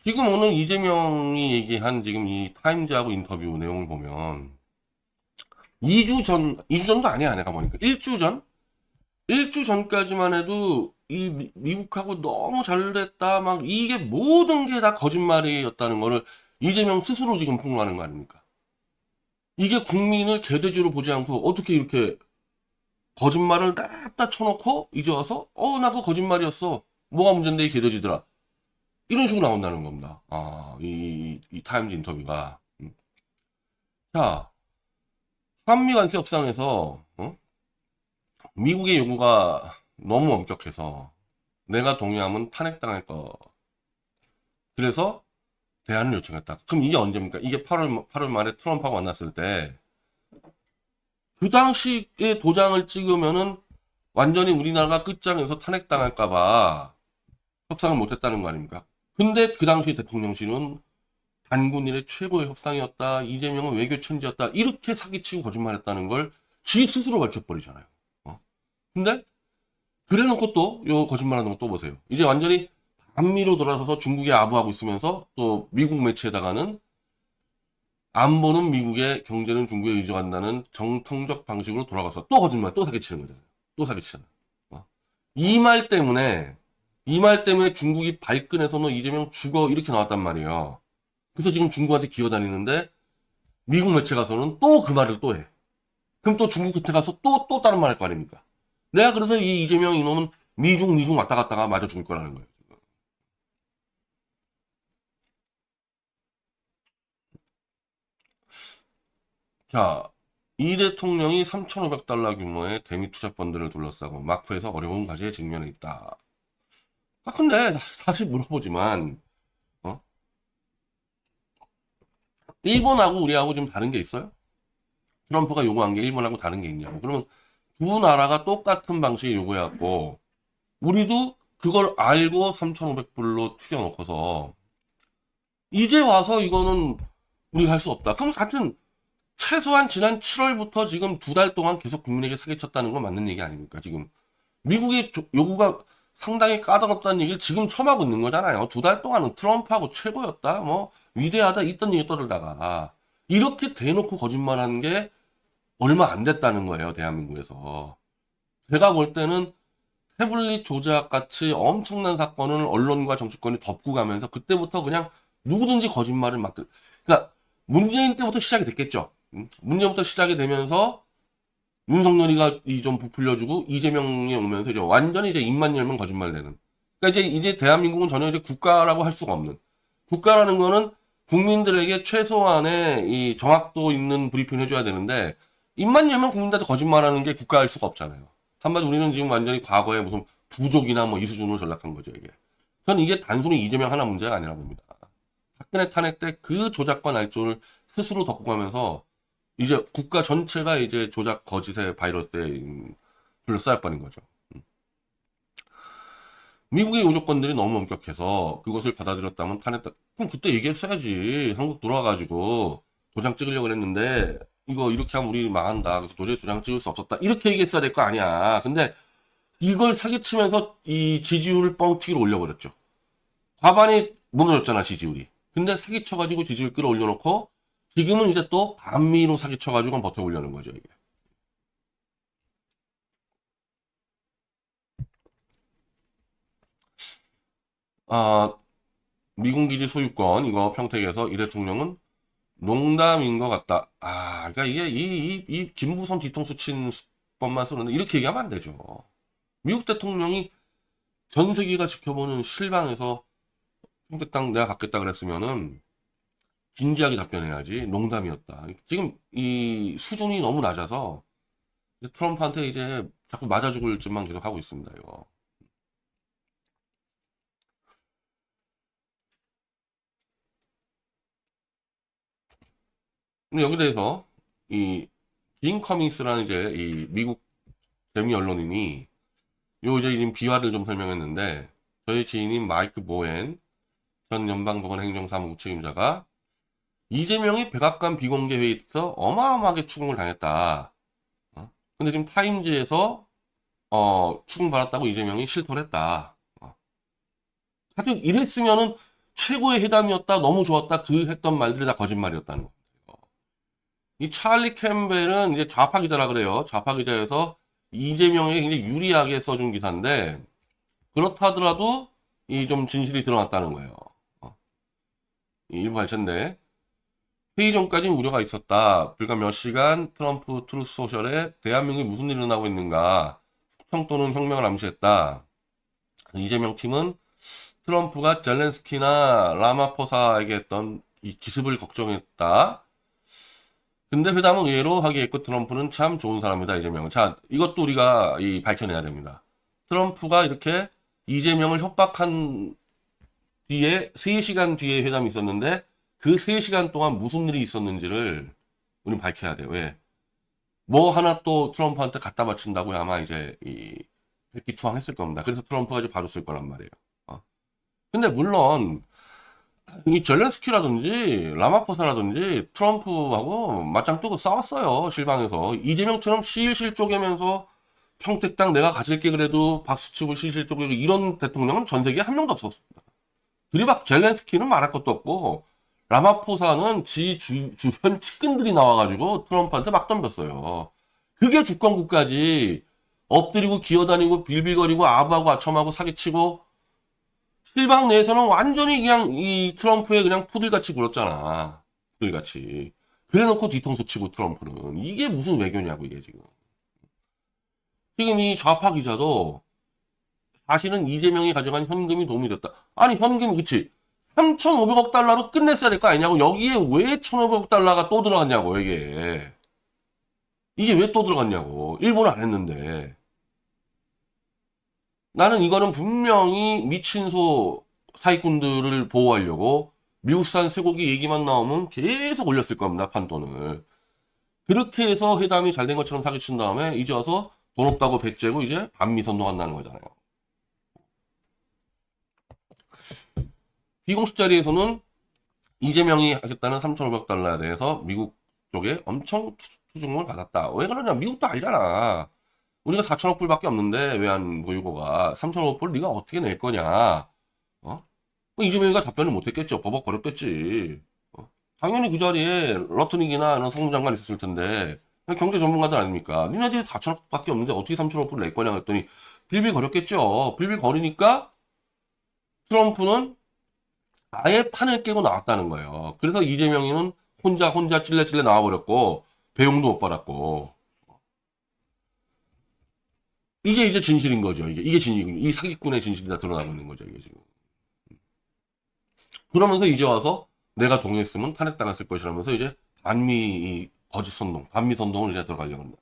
지금 오늘 이재명이 얘기한 지금 이 타임즈하고 인터뷰 내용을 보면 2주 전, 2주 전도 아니야, 내가 보니까. 1주 전? 1주 전까지만 해도 이 미- 미국하고 너무 잘 됐다, 막 이게 모든 게 다 거짓말이었다는 거를 이재명 스스로 지금 폭로하는 거 아닙니까? 이게 국민을 개돼지로 보지 않고 어떻게 이렇게 거짓말을 냅다 쳐놓고 이제 와서 어, 나 그거 거짓말이었어. 뭐가 문제인데 이 개돼지들아. 이런 식으로 나온다는 겁니다. 아, 이, 이 타임즈 인터뷰가. 음. 자, 한미 관세 협상에서 어? 미국의 요구가 너무 엄격해서 내가 동의하면 탄핵당할 거. 그래서 대안을 요청했다. 그럼 이게 언제입니까? 이게 8월 8월 말에 트럼프하고 만났을 때 그 당시에 도장을 찍으면은 완전히 우리나라가 끝장에서 탄핵당할까봐 협상을 못했다는 거 아닙니까? 근데 그 당시 대통령실은 단군 일의 최고의 협상이었다. 이재명은 외교 천지였다. 이렇게 사기치고 거짓말했다는 걸 지 스스로 밝혀버리잖아요. 어? 근데 그래놓고 또 요 거짓말하는 거 또 보세요. 이제 완전히 반미로 돌아서서 중국에 아부하고 있으면서 또 미국 매체에다가는 안보는 미국의 경제는 중국에 의존한다는 정통적 방식으로 돌아가서 또 거짓말 또 사기치는 거잖아요. 또 사기치잖아. 어? 이말 때문에 이 말 때문에 중국이 발끈해서 너 이재명 죽어 이렇게 나왔단 말이에요. 그래서 지금 중국한테 기어다니는데 미국 매체 가서는 또 그 말을 또 해. 그럼 또 중국 끝에 가서 또 또 다른 말 할 거 아닙니까? 내가 그래서 이 이재명 이놈은 미중 미중 왔다 갔다가 맞아 죽을 거라는 거예요. 자, 이 대통령이 3,500달러 규모의 대미 투자 펀드를 둘러싸고 마크에서 어려운 과제에 직면해 있다. 아, 근데 사실 물어보지만, 어? 일본하고 우리하고 좀 다른 게 있어요? 트럼프가 요구한 게 일본하고 다른 게 있냐고. 그러면 두 나라가 똑같은 방식의 요구해갖고, 우리도 그걸 알고 3,500불로 튀겨놓고서, 이제 와서 이거는 우리가 할 수 없다. 그럼 같은, 최소한 지난 7월부터 지금 두 달 동안 계속 국민에게 사기쳤다는 건 맞는 얘기 아닙니까? 지금 미국의 조- 요구가 상당히 까다롭다는 얘기를 지금 처음 하고 있는 거잖아요. 두 달 동안은 트럼프하고 최고였다, 뭐 위대하다 있던 얘기 떠들다가 이렇게 대놓고 거짓말하는 게 얼마 안 됐다는 거예요, 대한민국에서. 제가 볼 때는 태블릿 조작 같이 엄청난 사건을 언론과 정치권이 덮고 가면서 그때부터 그냥 누구든지 거짓말을 막, 들- 그러니까 문재인 때부터 시작이 됐겠죠. 음? 문제부터 시작이 되면서 윤석열이가 이 좀 부풀려주고 이재명이 오면서 이제 완전히 이제 입만 열면 거짓말 되는. 그러니까 이제 이제 대한민국은 전혀 이제 국가라고 할 수가 없는. 국가라는 거는 국민들에게 최소한의 이 정확도 있는 브리핑을 해줘야 되는데 입만 열면 국민들한테 거짓말하는 게 국가일 수가 없잖아요. 한마디 우리는 지금 완전히 과거에 무슨 부족이나 뭐 이 수준으로 전락한 거죠 이게. 저는 이게 단순히 이재명 하나 문제가 아니라 봅니다. 박근혜 탄핵 때 그 조작과 날조를 스스로 덮고 가면서 이제 국가 전체가 이제 조작 거짓의 바이러스에 음, 둘러싸일 뻔인 거죠. 음. 미국의 요조건들이 너무 엄격해서 그것을 받아들였다면 탄핵다. 그럼 그때 얘기했어야지. 한국 돌아와가지고 도장 찍으려고 그랬는데 이거 이렇게 하면 우리 망한다. 그래서 도저히 도장 찍을 수 없었다. 이렇게 얘기했어야 될 거 아니야. 근데 이걸 사기치면서 이 지지율을 뻥튀기로 올려버렸죠. 과반이 무너졌잖아, 지지율이. 근데 사기쳐가지고 지지율 끌어올려놓고 지금은 이제 또 반미로 사기쳐가지고 버텨보려는 거죠, 이게. 아, 미군 기지 소유권, 이거 평택에서 이 대통령은 농담인 것 같다. 아, 그러니까 이게 이, 이, 이 김부선 뒤통수 친 수법만 쓰는데 이렇게 얘기하면 안 되죠. 미국 대통령이 전 세계가 지켜보는 실방에서 평택 땅 내가 갖겠다 그랬으면은 진지하게 답변해야지 농담이었다. 지금 이 수준이 너무 낮아서 트럼프한테 이제 자꾸 맞아 죽을 짓만 계속 하고 있습니다. 이거. 근데 여기 대해서 이진 커밍스라는 이제 이 미국 재미 언론인이 요 이제 지금 비화를 좀 설명했는데 저희 지인인 마이크 보엔 전 연방법원 행정사무국 책임자가 이재명이 백악관 비공개 회의에서 어마어마하게 추궁을 당했다. 어? 근데 지금 타임즈에서 어, 추궁받았다고 이재명이 실토를 했다. 어. 하여튼 이랬으면은 최고의 회담이었다, 너무 좋았다, 그 했던 말들이 다 거짓말이었다는 거예요. 이 찰리 캠벨은 이제 좌파 기자라 그래요. 좌파 기자에서 이재명에게 굉장히 유리하게 써준 기사인데, 그렇다 하더라도 이 좀 진실이 드러났다는 거예요. 어. 이 일부 발췌인데, 회의 전까지 우려가 있었다. 불과 몇 시간 트럼프 트루스 소셜에 대한민국에 무슨 일이 일어나고 있는가. 숙청 또는 혁명을 암시했다. 이재명 팀은 트럼프가 젤렌스키나 라마포사에게 했던 이 기습을 걱정했다. 근데 회담은 의외로 하게 했고 트럼프는 참 좋은 사람이다 이재명은. 자 이것도 우리가 이 밝혀내야 됩니다. 트럼프가 이렇게 이재명을 협박한 뒤에 3시간 뒤에 회담이 있었는데 그 3시간 동안 무슨 일이 있었는지를 우리는 밝혀야 돼요. 왜? 뭐 하나 또 트럼프한테 갖다 바친다고 아마 이제 이 백기투항 했을 겁니다. 그래서 트럼프가 이제 봐줬을 거란 말이에요. 어. 근데 물론 이 젤렌스키라든지 라마포사라든지 트럼프하고 맞짱 뜨고 싸웠어요. 실방에서 이재명처럼 실실 쪼개면서 평택당 내가 가질게 그래도 박수 치고 실실 쪼개고 이런 대통령은 전 세계에 한 명도 없었습니다. 들이박 젤렌스키는 말할 것도 없고 라마포사는 지 주, 주변 측근들이 나와가지고 트럼프한테 막 덤볐어요. 그게 주권국까지 엎드리고 기어다니고 빌빌거리고 아부하고 아첨하고 사기치고 실방 내에서는 완전히 그냥 이 트럼프에 그냥 푸들같이 굴었잖아. 푸들같이. 그래놓고 뒤통수 치고 트럼프는. 이게 무슨 외교냐고 이게 지금. 지금 이 좌파 기자도 사실은 이재명이 가져간 현금이 도움이 됐다. 아니 현금이 그치. 3,500억 달러로 끝냈어야 될 거 아니냐고. 여기에 왜 1,500억 달러가 또 들어갔냐고 이게. 이게 왜 또 들어갔냐고. 일본은 안 했는데. 나는 이거는 분명히 미친 소 사기꾼들을 보호하려고 미국산 쇠고기 얘기만 나오면 계속 올렸을 겁니다, 판돈을. 그렇게 해서 회담이 잘 된 것처럼 사기친 다음에 이제 와서 돈 없다고 배째고 이제 반미 선동한다는 거잖아요. 비공식 자리에서는 이재명이 하겠다는 3,500 달러에 대해서 미국 쪽에 엄청 투- 투중을 받았다. 왜 그러냐? 미국도 알잖아. 우리가 4천억 불밖에 없는데 외환 보유고가 3천억 불 네가 어떻게 낼 거냐? 어? 뭐 이재명이가 답변을 못했겠죠. 버벅거렸겠지. 어? 당연히 그 자리에 러트닉이나 이런 성무장관 있었을 텐데 경제 전문가들 아닙니까? 니네들이 4천억밖에 없는데 어떻게 3천억 불낼 거냐 했더니 빌빌거렸겠죠. 빌빌거리니까 트럼프는 아예 판을 깨고 나왔다는 거예요. 그래서 이재명이는 혼자 혼자 찔레찔레 나와버렸고 배용도 못 받았고 이게 이제 진실인 거죠. 이게 이게 진실, 이 사기꾼의 진실이 다 드러나고 있는 거죠. 이게 지금. 그러면서 이제 와서 내가 동의했으면 탄핵당했을 것이라면서 이제 반미 이 거짓 선동, 반미 선동을 이제 들어가려고 합니다.